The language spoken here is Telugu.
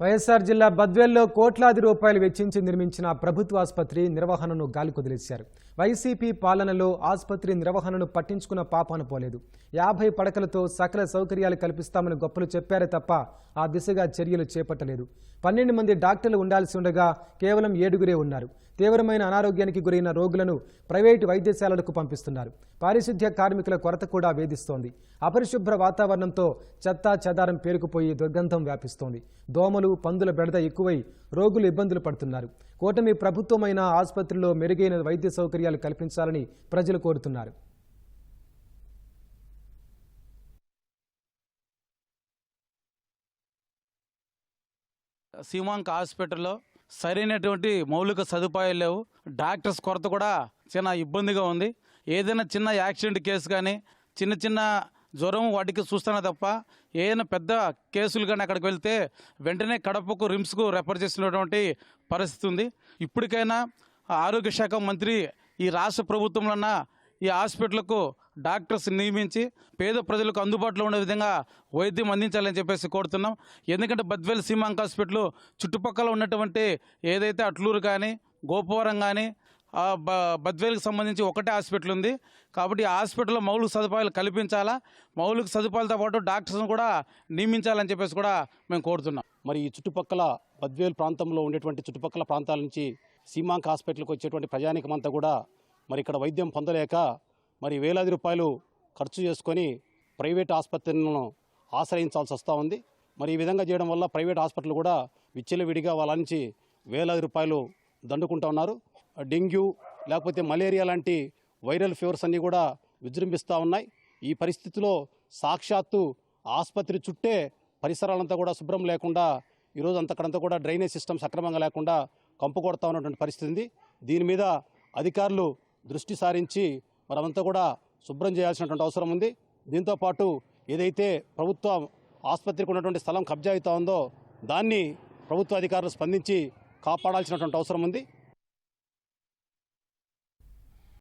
వైఎస్ఆర్ జిల్లా బద్వేల్లో కోట్లాది రూపాయలు వెచ్చించి నిర్మించిన ప్రభుత్వ ఆసుపత్రి నిర్వహణను గాలికొదిలేశారు వైసీపీ పాలనలో ఆసుపత్రి నిర్వహణను పట్టించుకున్న పాపాన పోలేదు. యాభై పడకలతో సకల సౌకర్యాలు కల్పిస్తామని గొప్పలు చెప్పారే తప్ప ఆ దిశగా చర్యలు చేపట్టలేదు. పన్నెండు మంది డాక్టర్లు ఉండాల్సి ఉండగా కేవలం ఏడుగురే ఉన్నారు. తీవ్రమైన అనారోగ్యానికి గురైన రోగులను ప్రైవేటు వైద్యశాలలకు పంపిస్తున్నారు. పారిశుద్ధ్య కార్మికుల కొరత కూడా వేధిస్తోంది. అపరిశుభ్ర వాతావరణంతో చెత్తా చెదారం పేరుకుపోయి దుర్గంధం వ్యాపిస్తోంది. దోమలు పందుల బెడద ఎక్కువై రోగులు ఇబ్బందులు పడుతున్నారు. కూటమి ప్రభుత్వమైన ఆసుపత్రిలో మెరుగైన వైద్య సౌకర్యాలు కల్పించాలని ప్రజలు కోరుతున్నారు. సీమాంక్ హాస్పిటల్లో సరైనటువంటి మౌలిక సదుపాయాలు లేవు. డాక్టర్స్ కొరత కూడా చిన్న ఇబ్బందిగా ఉంది. ఏదైనా చిన్న యాక్సిడెంట్ కేసు కానీ చిన్న చిన్న జ్వరం వాటికి చూస్తున్నా తప్ప ఏదైనా పెద్ద కేసులు కానీ అక్కడికి వెళ్తే వెంటనే కడపకు రిమ్స్కు రెఫర్ చేసినటువంటి పరిస్థితి ఉంది. ఇప్పటికైనా ఆరోగ్య శాఖ మంత్రి ఈ రాష్ట్ర ప్రభుత్వంలో ఈ హాస్పిటల్కు డాక్టర్స్ నియమించి పేద ప్రజలకు అందుబాటులో ఉండే విధంగా వైద్యం అందించాలని చెప్పేసి కోరుతున్నాం. ఎందుకంటే బద్వేల్ సీమాంక్ హాస్పిటల్ చుట్టుపక్కల ఉన్నటువంటి ఏదైతే అట్లూరు కానీ గోపవరం కానీ బ బద్వేల్కి సంబంధించి ఒకటే హాస్పిటల్ ఉంది. కాబట్టి ఆ హాస్పిటల్లో మౌలిక సదుపాయాలు కల్పించాలా? మౌలిక సదుపాయాలతో పాటు డాక్టర్స్ను కూడా నియమించాలని చెప్పేసి కూడా మేము కోరుతున్నాం. మరి ఈ చుట్టుపక్కల బద్వేల్ ప్రాంతంలో ఉండేటువంటి చుట్టుపక్కల ప్రాంతాల నుంచి సీమాంక్ హాస్పిటల్కి వచ్చేటువంటి ప్రజానికమంతా కూడా మరి ఇక్కడ వైద్యం పొందలేక మరి వేలాది రూపాయలు ఖర్చు చేసుకొని ప్రైవేట్ ఆసుపత్రులను ఆశ్రయించాల్సి వస్తూ ఉంది. మరి ఈ విధంగా చేయడం వల్ల ప్రైవేట్ హాస్పిటల్ కూడా విచ్చలవిడిగా వాళ్ళ నుంచి వేలాది రూపాయలు దండుకుంటా ఉన్నారు. డెంగ్యూ లేకపోతే మలేరియా లాంటి వైరల్ ఫీవర్స్ అన్నీ కూడా విజృంభిస్తూ ఉన్నాయి. ఈ పరిస్థితిలో సాక్షాత్తు ఆసుపత్రి చుట్టే పరిసరాలంతా కూడా శుభ్రం లేకుండా ఈరోజు అంతక్కడంతా కూడా డ్రైనేజ్ సిస్టమ్ సక్రమంగా లేకుండా కంపు కొడతా ఉన్నటువంటి పరిస్థితి ఉంది. దీని మీద అధికారులు దృష్టి సారించి మనమంతా కూడా శుభ్రం చేయాల్సినటువంటి అవసరం ఉంది. దీంతోపాటు ఏదైతే ప్రభుత్వ ఆసుపత్రికి ఉన్నటువంటి స్థలం కబ్జా అవుతా ఉందో దాన్ని ప్రభుత్వ అధికారులు స్పందించి కాపాడాల్సినటువంటి అవసరం ఉంది.